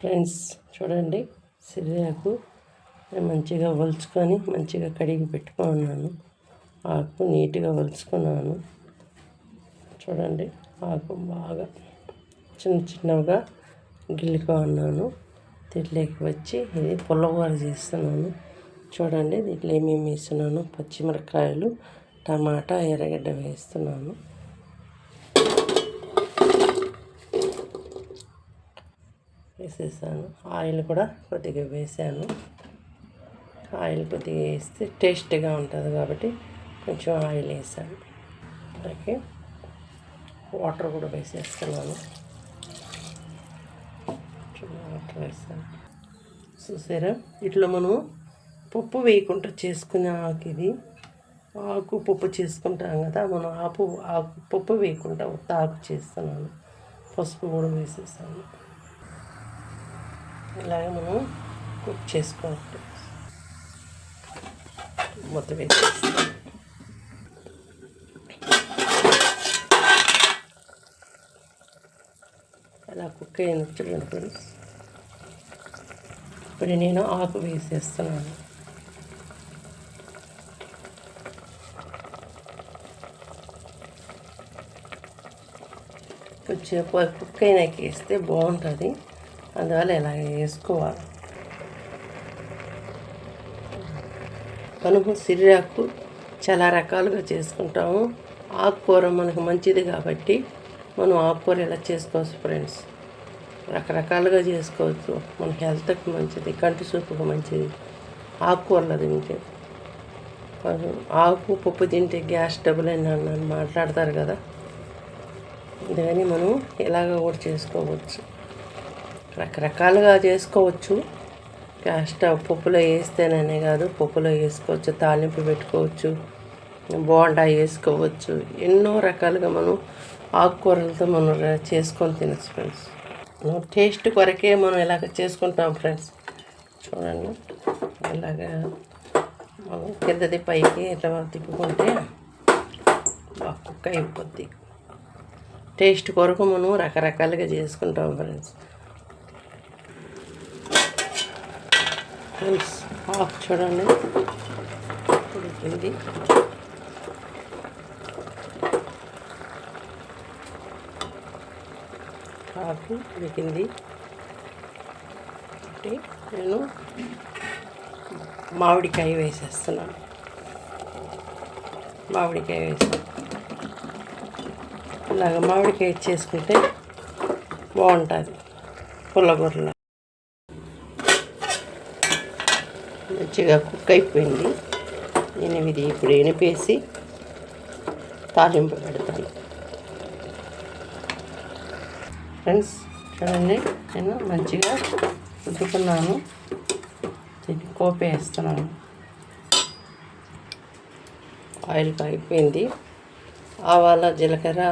Friends చూడండి. సిరియాకు నేను మంచిగా వలుచుకొని మంచిగా కడిగి పెట్టుకున్నాను ఆకు నీట్గా వలుచుకున్నాను. చూడండి ఆకు బాగా చిన్న చిన్నగా గిల్లుకున్నాను దీంట్లోకి వచ్చి ఇది పుల్లగూర చేస్తున్నాను. చూడండి దీంట్లో ఏమేమి వేస్తున్నాను? పచ్చిమిరపకాయలు టమాటా ఎర్రగడ్డ వేస్తున్నాను. వేసేసాను. ఆయిల్ కూడా కొద్దిగా వేసాను. ఆయిల్ కొద్దిగా వేస్తే టేస్ట్గా ఉంటుంది కాబట్టి కొంచెం ఆయిల్ వేసాను. అలాగే వాటర్ కూడా వేసేస్తున్నాను వాటర్ వేసాను. చూసారా? ఇట్లా మనం పప్పు వేయకుండా చేసుకునే ఆకు ఇది. ఆకు పప్పు చేసుకుంటాం కదా మనం ఆపు ఆకు పప్పు వేయకుండా ఉత్త ఆకు చేస్తున్నాను. పసుపు కూడా వేసేసాను. ఇలాగ మనం కుక్ చేసుకోవాలి. మొత్తం వేసేస్తాం అలా కుక్ అయిన చూడండి ఫ్రెండ్స్. ఇప్పుడు నేను ఆకు వేసేస్తున్నాను. కొంచెం కుక్ అయినాక వేస్తే బాగుంటుంది. అందువల్ల ఇలా వేసుకోవాలి. మనము సిరిరాకు చాలా రకాలుగా చేసుకుంటాము. ఆకుకూర మనకు మంచిది కాబట్టి మనం ఆకుకూర ఇలా చేసుకోవచ్చు ఫ్రెండ్స్? రకరకాలుగా చేసుకోవచ్చు. మన హెల్త్కి మంచిది కంటి చూపుకు మంచిది. ఆకుకూరలు తింటే ఆకు పప్పు తింటే గ్యాస్ డబుల్ అని మాట్లాడతారు కదా. అందుకని మనం ఇలాగ కూడా చేసుకోవచ్చు. రకరకాలుగా చేసుకోవచ్చు. స్టవ్ పప్పులో వేస్తేననే కాదు పప్పులో వేసుకోవచ్చు తాలింపు పెట్టుకోవచ్చు బోండా వేసుకోవచ్చు. ఎన్నో రకాలుగా మనం ఆకుకూరలతో మనం చేసుకొని తినచ్చు ఫ్రెండ్స్. టేస్ట్ కొరకే మనం ఇలాగ చేసుకుంటాం ఫ్రెండ్స్. చూడండి. ఇలాగా మనం కిందది పైకి ఇట్లా తిప్పుకుంటే బాగా కుక్క అయిపోద్ది. టేస్ట్ కొరకు మనం రకరకాలుగా చేసుకుంటాం ఫ్రెండ్స్. ఫ్రెండ్స్ హాఫ్ చూడండి. ఉడికింది హాఫ్ ఉడికింది ఒకటి నేను మామిడికాయ వేసేస్తున్నాను. మామిడికాయ వేసాను. ఇలాగ మామిడికాయ చేసుకుంటే బాగుంటుంది. పుల్లగూరలో మంచిగా కుక్ అయిపోయింది. నేను ఇది ఇప్పుడు ఎనిపేసి తాలింపు పెడతాను. ఫ్రెండ్స్ చూడండి నేను మంచిగా ఉతుకున్నాను దీన్ని కోపి వేస్తున్నాను. ఆయిల్ అయిపోయింది ఆవాల జీలకర్ర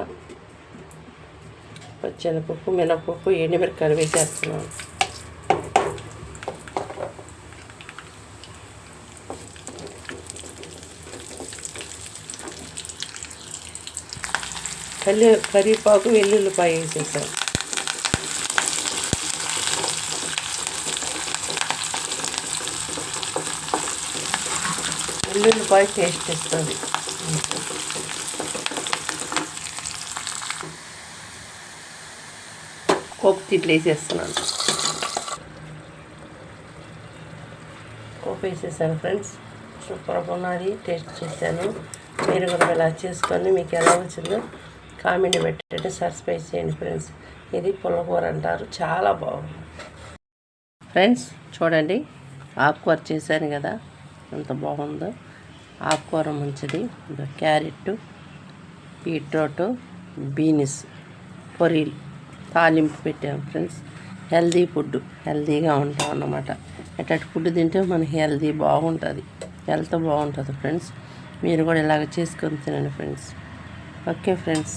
పచ్చెనపప్పు మినపప్పు ఎండుమిరకాయలు వేసేస్తున్నాను. కల్లి కరివేపాకు వెల్లుల్లిపాయ వేసేసాం. వెల్లుల్లిపాయ టేస్ట్ ఇస్తుంది. కోపు తిట్లు వేసేస్తున్నాను. కోపు వేసేసాను ఫ్రెండ్స్. సూపర్గా ఉన్నది. టేస్ట్ చేశాను. మీరు కూడా ఇలా చేసుకొని మీకు ఎలా వచ్చిందో కామెంట్ పెట్టండి సబ్స్క్రైబ్ చేయండి ఫ్రెండ్స్ ఇది పుల్లకూర అంటారు చాలా బాగుంది. ఫ్రెండ్స్ చూడండి ఆకుకూర చేశాను కదా ఎంత బాగుందో. ఆకుకూర మంచిది క్యారెట్ బీట్రూట్ బీన్స్ పొరీలు తాలింపు పెట్టాము ఫ్రెండ్స్ హెల్దీ ఫుడ్ హెల్దీగా ఉంటాం అన్నమాట. అట్లాంటి ఫుడ్ తింటే మనకి హెల్దీ బాగుంటుంది హెల్త్ బాగుంటుంది ఫ్రెండ్స్ మీరు కూడా ఇలాగ చేసుకొని తినండి ఫ్రెండ్స్ ఓకే ఫ్రెండ్స్